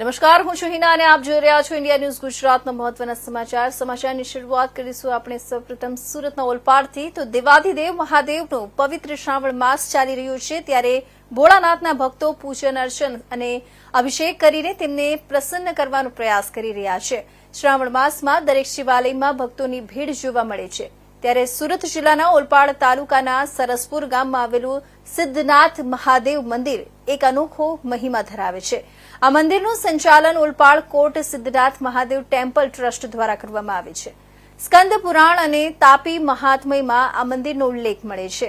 નમસ્કાર, હું છું હિના અને આપ જોઈ રહ્યા છો ઇન્ડિયા ન્યૂઝ ગુજરાતના મહત્વના સમાચાર. સમાચારની શરૂઆત કરીશું આપણે સૌપ્રથમ સુરતના ઓલપાડથી. તો દેવાધિદેવ મહાદેવનો પવિત્ર શ્રાવણ માસ ચાલી રહ્યો છે, ત્યારે ભોળાનાથના ભક્તો પૂજન અર્ચન અને અભિષેક કરીને તેમને પ્રસન્ન કરવાનો પ્રયાસ કરી રહ્યા છે. શ્રાવણ માસમાં દરેક શિવાલયમાં ભક્તોની ભીડ જોવા મળે છે. ત્યારે સુરત જિલ્લાના ઓલપાડ તાલુકાના સરસપુર ગામમાં આવેલું સિદ્ધનાથ મહાદેવ મંદિર એક અનોખો મહિમા ધરાવે છે. આ મંદિરનું સંચાલન ઓલપાડ કોટ સિદ્ધનાથ મહાદેવ ટેમ્પલ ટ્રસ્ટ દ્વારા કરવામાં આવે છે. સ્કંદ પુરાણ અને તાપી મહાત્મયમાં આ મંદિરનો ઉલ્લેખ મળે છે.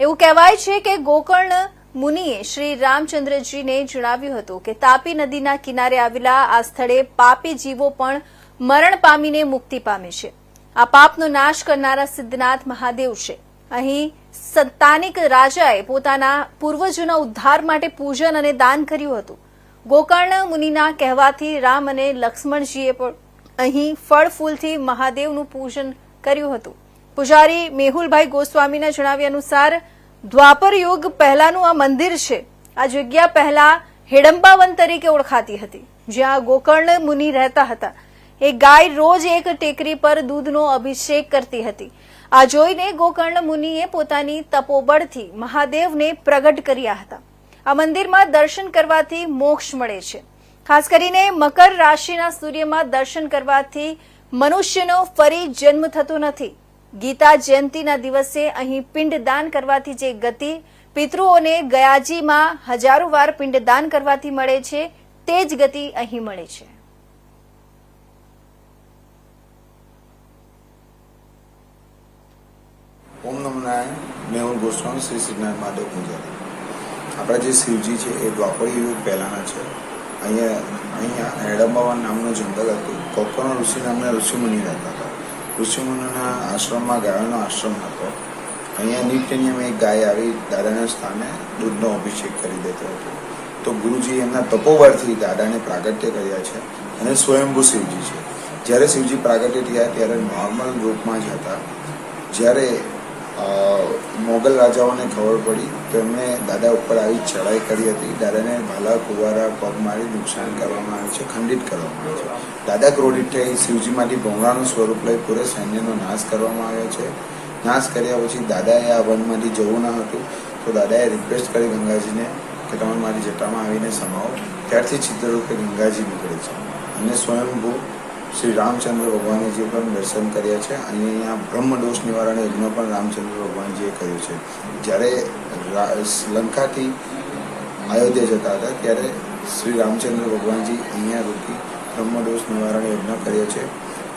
એવું કહેવાય છે કે ગોકર્ણ મુનિએ શ્રી રામચંદ્રજીને જણાવ્યું હતું કે તાપી નદીના કિનારે આવેલા આ સ્થળે પાપી જીવો પણ મરણ પામીને મુક્તિ પામે છે. આ પાપનો નાશ કરનારા સિદ્ધનાથ મહાદેવ છે. અહીં સંતાનિક રાજાએ પોતાના પૂર્વજોના ઉદ્ધાર માટે પૂજન અને દાન કર્યું હતું. ગોકર્ણ મુનિના કહેવાથી રામ અને લક્ષ્મણજીએ પણ અહીં ફળ ફૂલથી મહાદેવનું પૂજન કર્યું હતું. પૂજારી મેહુલભાઈ ગોસ્વામીના જણાવ્યા અનુસાર, દ્વાપર યુગ પહેલાનું આ મંદિર છે. આ જગ્યા પહેલા હેડંબાવન તરીકે ઓળખાતી હતી, જ્યાં ગોકર્ણ મુનિ રહેતા હતા. એ ગાય રોજ એક ટેકરી પર દૂધનો અભિષેક કરતી હતી. આ જોઈને ગોકર્ણ મુનિએ પોતાની તપોબળથી મહાદેવને પ્રગટ કર્યા હતા. આ મંદિરમાં દર્શન કરવાથી મોક્ષ મળે છે. ખાસ કરીને મકર રાશિના સૂર્યમાં દર્શન કરવાથી મનુષ્યનો ફરી જન્મ થતો નથી. ગીતા જયંતિના દિવસે અહીં પિંડદાન કરવાથી જે ગતિ પિતૃઓને ગયાજીમાં હજારો વાર પિંડદાન કરવાથી મળે છે, તે જ ગતિ અહીં મળે છે. ઓમ નમ નારાયણ. હું ગોસ્વામી શ્રી સિદ્ધનાથ માધવ પૂજારી. આપણા જે શિવજી છે, એ દ્વાપર યુગ પહેલાંના છે. અહીંયા અહીંયા હેડમ્બાવા નામનું જંગલ હતું. કોકર્ણ ઋષિ નામના ઋષિમુનિ રહેતા હતા. ઋષિમુનિના આશ્રમમાં ગાયોનો આશ્રમ હતો. અહીંયા નિત્ય નિયમ એક ગાય આવી દાદાના સ્થાને દૂધનો અભિષેક કરી દેતો હતો. તો ગુરુજી એમના તપોબળથી દાદાને પ્રાગટ્ય કર્યા છે અને સ્વયંભૂ શિવજી છે. જ્યારે શિવજી પ્રાગટ્ય થયા ત્યારે નોર્મલ રૂપમાં જ હતા. જ્યારે મોગલ રાજાઓને ખબર પડી તો એમણે દાદા ઉપર આવી ચડાઈ કરી હતી. દાદાને ભાલા, કુવારા, પગ મારી નુકસાન કરવામાં આવે છે, ખંડિત કરવામાં આવે છે. દાદા ક્રોધિત થઈ શિવજીમાંથી ભોંગળાનું સ્વરૂપ લઈ પૂરે સૈન્યનો નાશ કરવામાં આવ્યો છે. નાશ કર્યા પછી દાદાએ આ વનમાંથી જવું ન હતું. તો દાદાએ રિક્વેસ્ટ કરી ગંગાજીને કે તમે મારી જટામાં આવીને સમાવો. ત્યારથી ચિત્રરૂપે ગંગાજી નીકળે છે. અને સ્વયંભૂ શ્રી રામચંદ્ર ભગવાનજીએ પણ દર્શન કર્યા છે. અને અહીંયા બ્રહ્મદોષ નિવારણ યજ્ઞ પણ રામચંદ્ર ભગવાનજીએ કર્યું છે. જ્યારે લંકાથી અયોધ્યા જતા હતા, ત્યારે શ્રી રામચંદ્ર ભગવાનજી અહીંયા રૂકી બ્રહ્મદોષ નિવારણ યજ્ઞ કર્યો છે.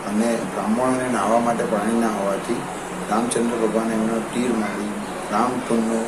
અને બ્રાહ્મણોને નાહવા માટે પાણી ના હોવાથી રામચંદ્ર ભગવાને એમનો તીર મારી રામકુંડનું